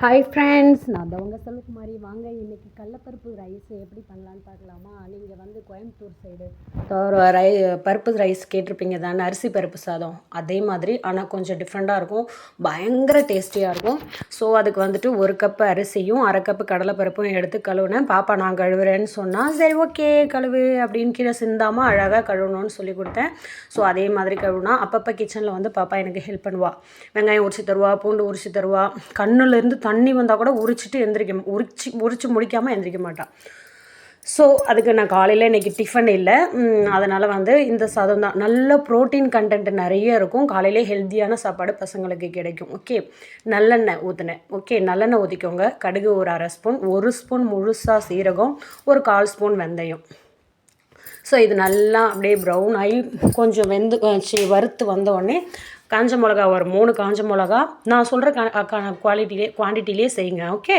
Hi friends நான் தவங்க செல்வகுமாரி. வாங்க இன்றைக்கி கடலப்பருப்பு ரைஸ் எப்படி பண்ணலான்னு பார்க்கலாமா? நீங்கள் வந்து கோயம்புத்தூர் சைடு ரை பருப்பு ரைஸ் கேட்டிருப்பீங்க தானே? அரிசி பருப்பு சாதம். அதே மாதிரி ஆனால் கொஞ்சம் டிஃப்ரெண்ட்டாக இருக்கும். பயங்கர டேஸ்டியாக இருக்கும். ஸோ அதுக்கு வந்துட்டு ஒரு கப்பு அரிசியும் அரை கப்பு கடலைப்பருப்பும் எடுத்து கழுவுனேன். பாப்பா நான் கழுவுறேன்னு சொன்னால் சரி ஓகே கழுவு அப்படின்னு கீழே சிந்தாமல் அழகாக கழுவணும்னு சொல்லி கொடுத்தேன். ஸோ அதே மாதிரி கழுவுனா அப்பப்போ கிச்சனில் வந்து பாப்பா எனக்கு ஹெல்ப் பண்ணுவா. வெங்காயம் உரிச்சு தருவா பூண்டு உரிச்சு தருவா. கண்ணுலேருந்து தண்ணி வந்தால் கூட உரிச்சிட்டு எந்திரிக்க உரிச்சு உரிச்சு முடிக்காமல் எந்திரிக்க மாட்டான் ஸோ அதுக்கு நான் காலையில் இன்றைக்கி டிஃபன் இல்லை. அதனால் வந்து இந்த சாதம் தான். நல்ல ப்ரோட்டீன் கண்டென்ட் நிறைய இருக்கும். காலையிலே ஹெல்த்தியான சாப்பாடு பசங்களுக்கு கிடைக்கும். ஓகே நல்லெண்ணெய் ஊற்றினேன் ஓகே நல்லெண்ணெய் ஊற்றிக்கோங்க கடுகு ஒரு அரை ஸ்பூன் ஒரு ஸ்பூன் முழுசாக சீரகம். ஒரு கால் ஸ்பூன் வெந்தயம். ஸோ இது நல்லா அப்படியே ப்ரௌன் ஆகி கொஞ்சம் வெந்து வறுத்து வந்தோடனே காஞ்ச மிளகா ஒரு மூணு காஞ்ச மிளகா. நான் சொல்கிற குவாலிட்டிலே குவான்டிட்டிலே செய்யுங்க ஓகே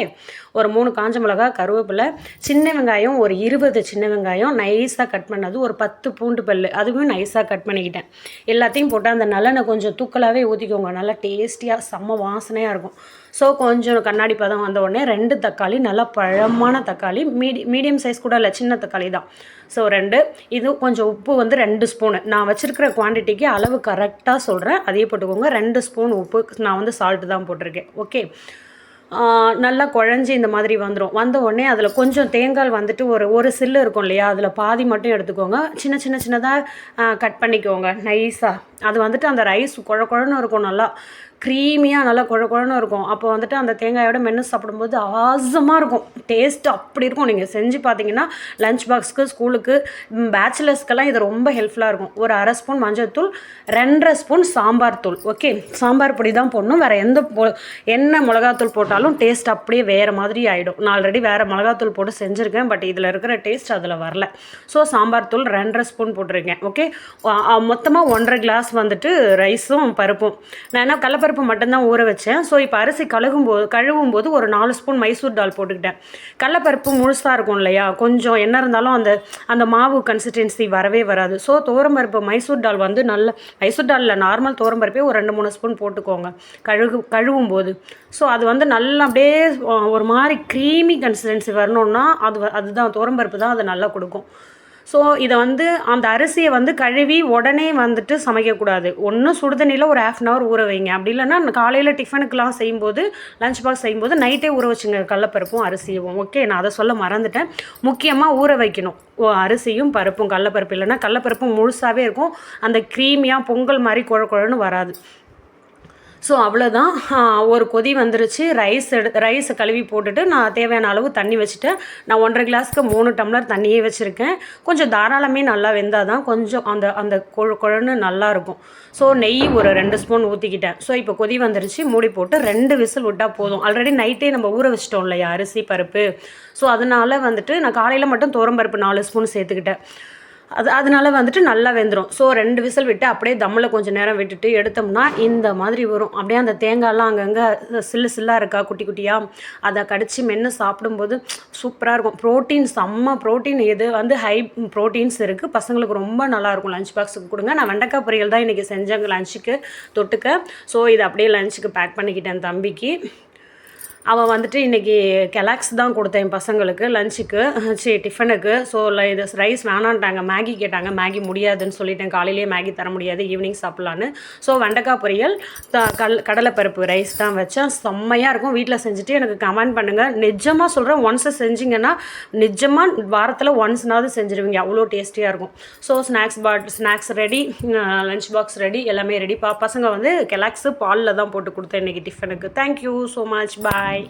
ஒரு மூணு காஞ்ச மிளகா கருவேப்பிலை சின்ன வெங்காயம் ஒரு இருபது சின்ன வெங்காயம் நைஸாக கட் பண்ணது ஒரு பத்து பூண்டு பல் அதுவும் நைஸாக கட் பண்ணிக்கிட்டேன். எல்லாத்தையும் போட்டு அந்த நல்லெண்ணெய் கொஞ்சம் தூக்கலாகவே ஊற்றிக்கோங்க நல்லா டேஸ்டியாக செம்ம வாசனையாக இருக்கும். ஸோ கொஞ்சம் கண்ணாடி பதம் வந்த உடனே ரெண்டு தக்காளி நல்லா பழமான தக்காளி மீடி மீடியம் சைஸ் கூட இல்லை சின்ன தக்காளி தான். ஸோ ரெண்டு இது கொஞ்சம் உப்பு வந்து ரெண்டு ஸ்பூனு நான் வச்சுருக்கிற குவான்டிட்டிக்கு அளவு கரெக்டாக சொல்கிறேன் அது போட்டுக்கோங்க. ரெண்டு ஸ்பூன் உப்பு. நான் வந்து சால்ட்டு தான் போட்டிருக்கேன். ஓகே நல்லா குழஞ்சி இந்த மாதிரி வந்துடும் வந்த உடனே அதில் கொஞ்சம் தேங்காய் வந்துட்டு ஒரு ஒரு சில்லு இருக்கும் இல்லையா? அதில் பாதி மட்டும் எடுத்துக்கோங்க. சின்ன சின்ன சின்னதாக கட் பண்ணிக்கோங்க. நைஸாக அது வந்துட்டு அந்த ரைஸ் குழ குழன்னு இருக்கும் நல்லா. க்ரீமியாக நல்லா குழ குழன்னு இருக்கும். அப்போ வந்துட்டு அந்த தேங்காயோட மென்று சாப்பிடும்போது ஆசமாக இருக்கும். டேஸ்ட் அப்படி இருக்கும். நீங்கள் செஞ்சு பார்த்தீங்கன்னா லஞ்ச் பாக்ஸ்க்கு ஸ்கூலுக்கு பேச்சுலர்ஸ்க்கெல்லாம் இது ரொம்ப ஹெல்ப்ஃபுல்லாக இருக்கும். ஒரு அரை ஸ்பூன் மஞ்சள் தூள் ரெண்டரை ஸ்பூன் சாம்பார் தூள். ஓகே சாம்பார் பொடி தான் போடணும். வேறு எந்த பொ என்ன மிளகாத்தூள் போட்டாலும் டேஸ்ட் அப்படியே வேறு மாதிரி ஆகிடும் நான் ஆல்ரெடி வேறு மிளகாத்தூள் போட்டு செஞ்சுருக்கேன். பட் இதில் இருக்கிற டேஸ்ட் அதில் வரல. ஸோ சாம்பார் தூள் ரெண்டரை ஸ்பூன் போட்டிருக்கேன். ஓகே மொத்தமாக ஒன்றரை கிளாஸ் வந்துட்டு ரைஸும் பருப்பும். நான் என்ன கடலப்பருப்பு கடலப்பருப்பு மட்டும்தான் ஊற வச்சேன். ஸோ இப்போ அரிசி கழுகும் போது கழுவும் போது ஒரு நாலு ஸ்பூன் மைசூர் டால் போட்டுக்கிட்டேன். கடலப்பருப்பு முழுசாக இருக்கும் இல்லையா? கொஞ்சம் என்ன இருந்தாலும் அந்த அந்த மாவு கன்சிஸ்டன்சி வரவே வராது. ஸோ தோரம்பருப்பு மைசூர் டால் வந்து நல்ல மைசூர் டாலில் நார்மல் தோரம்பருப்பே ஒரு ரெண்டு மூணு ஸ்பூன் போட்டுக்கோங்க. கழுகு கழுவும் போது ஸோ அது வந்து நல்லா அப்படியே ஒரு மாதிரி க்ரீமி கன்சிஸ்டன்சி வரணுன்னா அது அதுதான் தோரம்பருப்பு தான் அது நல்லா கொடுக்கும். ஸோ இதை வந்து அந்த அரிசியை வந்து கழுவி உடனே வந்துட்டு சமைக்கக்கூடாது. ஒன்று சுடுதண்ணியில் ஒரு ஆஃப் அன் ஹவர் ஊற வைங்க. அப்படி இல்லைன்னா காலையில் டிஃபனுக்கெலாம் செய்யும்போது லஞ்ச் பாக்ஸ் செய்யும்போது நைட்டே ஊற வச்சுங்க கடலப்பருப்பும் அரிசியும். ஓகே நான் அதை சொல்ல மறந்துட்டேன். முக்கியமாக ஊற வைக்கணும். அரிசியும் பருப்பும் கடலப்பருப்பு இல்லைன்னா கடலப்பருப்பும் முழுசாகவே இருக்கும். அந்த க்ரீமியாக பொங்கல் மாதிரி குழ குழன்னு வராது. ஸோ அவ்வளோதான் ஒரு கொதி வந்துருச்சு. ரைஸ் எடு ரைஸை கழுவி போட்டுட்டு நான் தேவையான அளவு தண்ணி வச்சுட்டேன் நான் ஒன்றரை கிளாஸ்க்கு மூணு டம்ளர் தண்ணியே வச்சுருக்கேன். கொஞ்சம் தாராளமே நல்லா வெந்தால் தான் கொஞ்சம் அந்த அந்த கொழு குழன்னு நல்லாயிருக்கும் ஸோ நெய் ஒரு ரெண்டு ஸ்பூன் ஊற்றிக்கிட்டேன் ஸோ இப்போ கொதி வந்துருச்சு. மூடி போட்டு ரெண்டு விசில் விட்டால் போதும். ஆல்ரெடி நைட்டே நம்ம ஊற வச்சிட்டோம் இல்லையா? அரிசி பருப்பு. ஸோ அதனால் வந்துட்டு நான் காலையில் மட்டும் பருப்பு நாலு ஸ்பூன் சேர்த்துக்கிட்டேன். அது அதனால வந்துட்டு நல்லா வெந்துடும் ஸோ ரெண்டு விசில் விட்டு அப்படியே தம்மில் கொஞ்சம் நேரம் விட்டுட்டு எடுத்தோம்னா இந்த மாதிரி வரும். அப்படியே அந்த தேங்காய்லாம் அங்கங்கே சில்லு சில்லாக இருக்கா குட்டி குட்டியாக அதை கடிச்சு மென்று சாப்பிடும்போது சூப்பராக இருக்கும். ப்ரோட்டீன் செம்ம ப்ரோட்டீன் இது வந்து ஹை ப்ரோட்டீன்ஸ் இருக்குது பசங்களுக்கு ரொம்ப நல்லாயிருக்கும் லஞ்ச் பாக்ஸுக்கு கொடுங்க. நான் வெண்டைக்காய் பொரியல் தான் இன்றைக்கி செஞ்சேங்க லஞ்சுக்கு தொட்டுக்க. ஸோ இதை அப்படியே லஞ்சுக்கு பேக் பண்ணிக்கிட்டேன் தம்பிக்கு. அவன் வந்துட்டு இன்றைக்கி கெலாக்ஸ் தான் கொடுத்தேன் என் பசங்களுக்கு லஞ்சுக்கு சரி டிஃபனுக்கு ஸோ இது ரைஸ் வேணான்ட்டாங்க. மேகி கேட்டாங்க மேகி முடியாதுன்னு சொல்லிட்டேன். காலையிலேயே மேகி தர முடியாது. ஈவினிங் சாப்பிட்லான்னு. ஸோ வெண்டைக்காய் பொரியல் த கல் கடலைப்பருப்பு ரைஸ் தான் வச்சேன். செம்மையாக இருக்கும். வீட்டில் செஞ்சுட்டு எனக்கு கமெண்ட் பண்ணுங்கள் நிஜமாக சொல்கிறேன் ஒன்ஸை செஞ்சிங்கன்னா நிஜமாக வாரத்தில் ஒன்ஸ்னாவது செஞ்சுருவீங்க. அவ்வளோ டேஸ்டியாக இருக்கும். So snacks pot snacks ready lunch box ready எல்லாமே ரெடி பா பசங்க வந்து கெலாக்ஸு பாலில் தான் போட்டு கொடுத்தேன் இன்றைக்கி டிஃபனுக்கு thank you so much bye Bye.